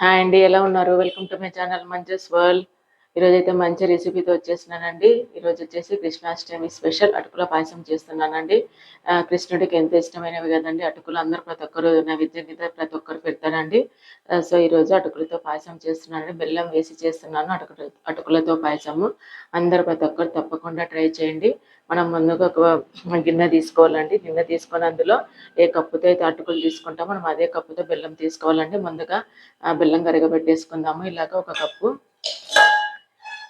Hi అండి ఎలా ఉన్నారు? Welcome to my channel Manju's world. ఈరోజు అయితే మంచి రెసిపీతో వచ్చేసినానండి ఈరోజు వచ్చేసి కృష్ణాష్టమి స్పెషల్ అటుకుల పాయసం చేస్తున్నానండి. కృష్ణుడికి ఎంత ఇష్టమైనవి కదండి అటుకులు అందరూ ప్రతి ఒక్కరు నైవేద్యం కింద ప్రతి ఒక్కరు పెడతారండి. సో ఈరోజు అటుకులతో పాయసం చేస్తున్నానండి. బెల్లం వేసి చేస్తున్నాను అటుకుల అటుకులతో పాయసము. అందరూ ప్రతి ఒక్కరు తప్పకుండా ట్రై చేయండి. మనం ముందుగా ఒక గిన్నె తీసుకోవాలండి. గిన్నె తీసుకొని అందులో ఏ కప్పుతో అయితే అటుకులు తీసుకుంటామో మనం అదే కప్పుతో బెల్లం తీసుకోవాలండి. ముందుగా బెల్లం కరగబెట్టేసుకుందాము. ఇలాగ ఒక కప్పు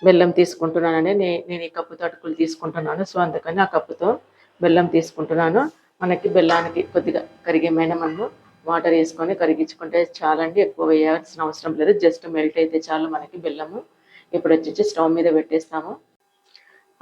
బెల్లం తీసుకుంటున్నానండి నే- నేను ఈ కప్పుతో అటుకులు తీసుకుంటున్నాను. సో అందుకని ఆ కప్పుతో బెల్లం తీసుకుంటున్నాను. మనకి బెల్లానికి కొద్దిగా కరిగేమైన మనము వాటర్ వేసుకొని కరిగించుకుంటే చాలండి ఎక్కువ వేయాల్సిన అవసరం లేదు. జస్ట్ మెల్ట్ అయితే చాలు మనకి బెల్లము. ఇప్పుడు వచ్చేసి స్టవ్ మీద పెట్టేస్తాము.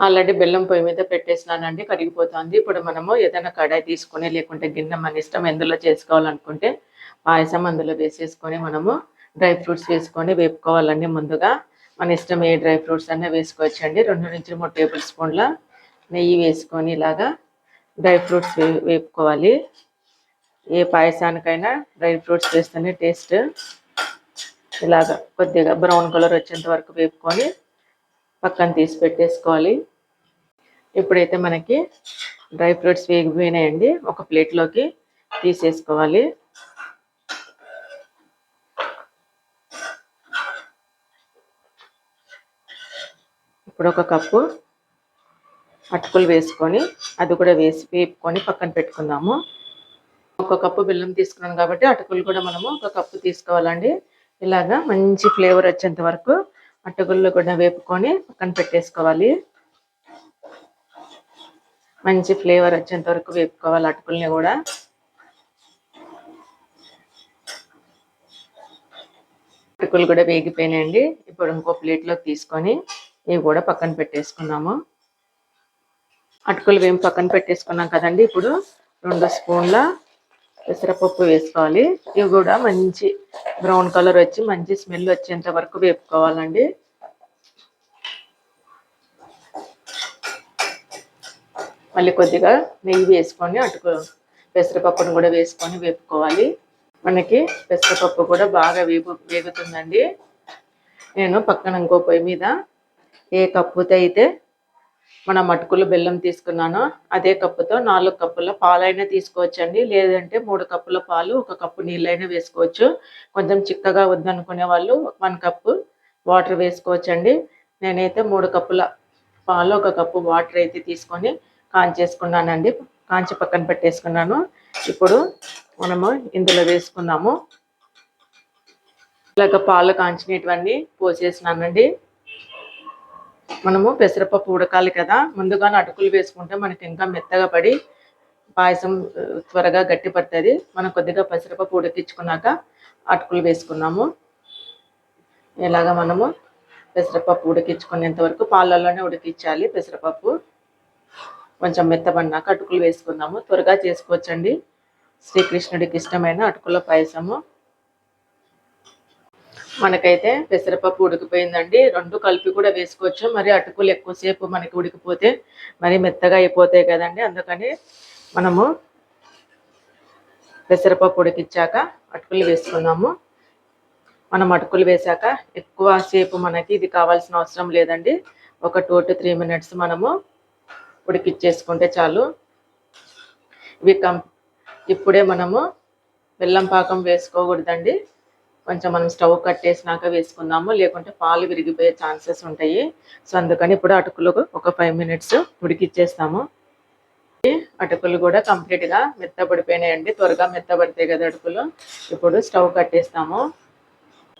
ఆల్రెడీ బెల్లం పొయ్యి మీద పెట్టేసినానండి కరిగిపోతుంది. ఇప్పుడు మనము ఏదైనా కడాయి తీసుకొని లేకుంటే గిన్నె మన ఇష్టం ఎందులో చేసుకోవాలనుకుంటే పాయసం అందులో వేసేసుకొని మనము డ్రై ఫ్రూట్స్ వేసుకొని వేపుకోవాలండి ముందుగా. మన ఇష్టం ఏ డ్రై ఫ్రూట్స్ అన్నా వేసుకోవచ్చండి. రెండు నుంచి మూడు టేబుల్ స్పూన్ల నెయ్యి వేసుకొని ఇలాగా డ్రై ఫ్రూట్స్ వే వేపుకోవాలి. ఏ పాయసానికైనా డ్రై ఫ్రూట్స్ వేస్తేనే టేస్ట్ ఇలాగ కొద్దిగా బ్రౌన్ కలర్ వచ్చేంత వరకు వేపుకొని పక్కన తీసి పెట్టేసుకోవాలి. ఇప్పుడైతే మనకి డ్రై ఫ్రూట్స్ వేగిపోయినాయండి. ఒక ప్లేట్లోకి తీసేసుకోవాలి. ఇప్పుడు ఒక కప్పు అటుకులు వేసుకొని అది కూడా వేసి వేపుకొని పక్కన పెట్టుకుందాము. ఒక కప్పు బెల్లం తీసుకున్నాం కాబట్టి అటుకులు కూడా మనము ఒక కప్పు తీసుకోవాలండి. ఇలాగా మంచి ఫ్లేవర్ వచ్చేంత వరకు అటుకులు కూడా వేపుకొని పక్కన పెట్టేసుకోవాలి. మంచి ఫ్లేవర్ వచ్చేంత వరకు వేపుకోవాలి అటుకుల్ని కూడా. అటుకులు కూడా వేగిపోయినాయండి. ఇప్పుడు ఇంకో ప్లేట్లోకి తీసుకొని ఇవి కూడా పక్కన పెట్టేసుకున్నాము. అటుకులు వేమి పక్కన పెట్టేసుకున్నాం కదండి. ఇప్పుడు రెండు స్పూన్ల పెసరపప్పు వేసుకోవాలి. ఇవి కూడా మంచి బ్రౌన్ కలర్ వచ్చి మంచి స్మెల్ వచ్చేంత వరకు వేపుకోవాలండి. మళ్ళీ కొద్దిగా నెయ్యి వేసుకొని అటుకు పెసరపప్పును కూడా వేసుకొని వేపుకోవాలి. మనకి పెసరపప్పు కూడా బాగా వేగు వేగుతుందండి. నేను పక్కన ఇంకో పొయ్యి మీద ఏ కప్పుతో అయితే మన మటుకులు బెల్లం తీసుకున్నానో అదే కప్పుతో నాలుగు కప్పుల పాలైనా తీసుకోవచ్చండి. లేదంటే మూడు కప్పుల పాలు ఒక కప్పు నీళ్ళైనా వేసుకోవచ్చు. కొంచెం చిక్కగా వద్దనుకునే వాళ్ళు వన్ కప్పు వాటర్ వేసుకోవచ్చండి. నేనైతే మూడు కప్పుల పాలు ఒక కప్పు వాటర్ అయితే తీసుకొని కాంచేసుకున్నానండి. కాంచి పక్కన పెట్టేసుకున్నాను. ఇప్పుడు మనము ఇందులో వేసుకుందాము ఇలాగ పాలు కాంచినటువంటి పోసేసినానండి. మనము పెసరపప్పు ఉడకాలి కదా. ముందుగానే అటుకులు వేసుకుంటే మనకి ఇంకా మెత్తగా పడి పాయసం త్వరగా గట్టి పడుతుంది. మనం కొద్దిగా పెసరపప్పు ఉడికించుకున్నాక అటుకులు వేసుకున్నాము. ఇలాగా మనము పెసరపప్పు ఉడికించుకునేంత వరకు పాలల్లోనే ఉడికించాలి పెసరపప్పు. కొంచెం మెత్తబడినాక అటుకులు వేసుకుందాము త్వరగా చేసుకోవచ్చండి. శ్రీకృష్ణుడికి ఇష్టమైన అటుకుల పాయసము. మనకైతే పెసరపప్పు ఉడికిపోయిందండి. రెండు కలిపి కూడా వేసుకోవచ్చు. మరి అటుకులు ఎక్కువసేపు మనకి ఉడికిపోతే మరి మెత్తగా అయిపోతాయి కదండి. అందుకని మనము పెసరపప్పు ఉడికిచ్చాక అటుకులు వేసుకున్నాము మనం అటుకులు వేసాక ఎక్కువసేపు మనకి ఇది కావాల్సిన అవసరం లేదండి. ఒక టూ టు త్రీ మినిట్స్ మనము ఉడికిచ్చేసుకుంటే చాలు. ఇవి కం ఇప్పుడే మనము బెల్లం పాకం వేసుకోకూడదండి. కొంచెం మనం స్టవ్ కట్టేసినాక వేసుకుందాము లేకుంటే పాలు విరిగిపోయే ఛాన్సెస్ ఉంటాయి. సో అందుకని ఇప్పుడు అటుకులకు ఒక ఫైవ్ మినిట్స్ ఉడికిచ్చేస్తాము. అటుకులు కూడా కంప్లీట్గా మెత్తబడిపోయినాయండి. త్వరగా మెత్తబడతాయి కదా అటుకులు. ఇప్పుడు స్టవ్ కట్టేస్తాము.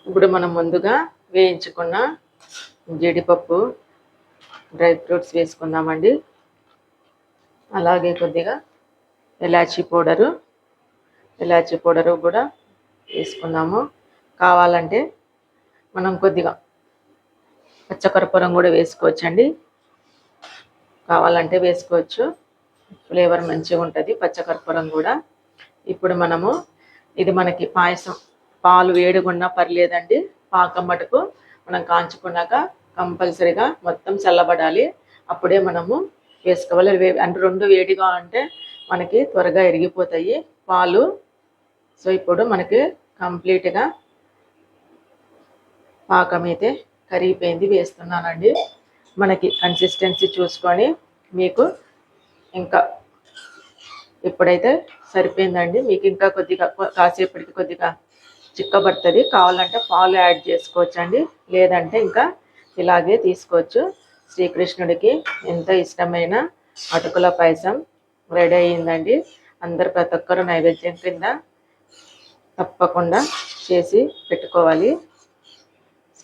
ఇప్పుడు మనం ముందుగా వేయించుకున్న జీడిపప్పు డ్రై ఫ్రూట్స్ వేసుకుందామండి. అలాగే కొద్దిగా ఇలాచీ పౌడరు ఇలాచీ పౌడరు కూడా వేసుకుందాము. కావాలంటే మనం కొద్దిగా పచ్చకర్పూరం కూడా వేసుకోవచ్చండి. కావాలంటే వేసుకోవచ్చు. ఫ్లేవర్ మంచిగా ఉంటుంది పచ్చకర్పూరం కూడా. ఇప్పుడు మనము ఇది మనకి పాయసం పాలు వేడిగున్నా పర్లేదండి. పాకం మటుకు మనం కాంచుకున్నాక కంపల్సరీగా మొత్తం చల్లబడాలి. అప్పుడే మనము వేసుకోవాలి. అంటే రెండు వేడిగా అంటే మనకి త్వరగా ఎరిగిపోతాయి పాలు సో ఇప్పుడు మనకి కంప్లీట్గా పాకం అయితే కరిగిపోయింది వేస్తున్నానండి. మనకి కన్సిస్టెన్సీ చూసుకొని మీకు ఇంకా ఇప్పుడైతే సరిపోయిందండి మీకు ఇంకా కొద్దిగా కాసేపటికి కొద్దిగా చిక్కబడుతుంది. కావాలంటే పాలు యాడ్ చేసుకోవచ్చండి. లేదంటే ఇంకా ఇలాగే తీసుకోవచ్చు. శ్రీకృష్ణుడికి ఎంతో ఇష్టమైన అటుకుల పాయసం రెడీ అయ్యిందండి. అందరు ప్రతి ఒక్కరు నైవేద్యం కింద తప్పకుండా చేసి పెట్టుకోవాలి.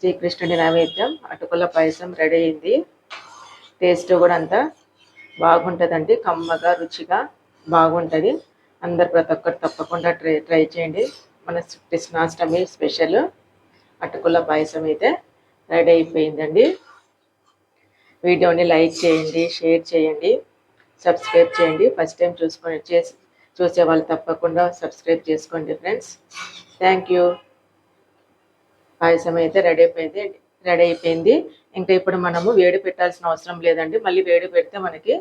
శ్రీకృష్ణుడి నైవేద్యం అటుకుల పాయసం రెడీ అయింది. టేస్ట్ కూడా అంతా బాగుంటుందండి కమ్మగా రుచిగా బాగుంటుంది. అందరు ప్రతి ఒక్కరు తప్పకుండా ట్రై ట్రై చేయండి. మన కృష్ణాష్టమి స్పెషల్ అటుకుల పాయసం అయితే రెడీ అయిపోయిందండి. వీడియోని లైక్ చేయండి షేర్ చేయండి సబ్స్క్రైబ్ చేయండి. ఫస్ట్ టైం చూసుకొని చేసి చూసే వాళ్ళు తప్పకుండా సబ్స్క్రైబ్ చేసుకోండి ఫ్రెండ్స్. Thank you. పాయసం అయితే రెడీ అయిపోయింది రెడీ అయిపోయింది. ఇంకా ఇప్పుడు మనము వేడి పెట్టాల్సిన అవసరం లేదండి. మళ్ళీ వేడి పెడితే మనకి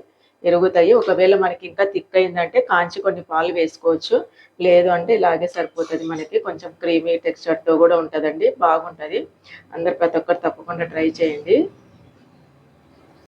ఎరుగుతాయి. ఒకవేళ మనకి ఇంకా థిక్ అయిందంటే కాంచి కొన్ని పాలు వేసుకోవచ్చు. లేదు అంటే ఇలాగే సరిపోతుంది మనకి. కొంచెం క్రీమీ టెక్స్చర్తో కూడా ఉంటుందండి. బాగుంటుంది. అందరు ప్రతి ఒక్కరు తప్పకుండా ట్రై చేయండి.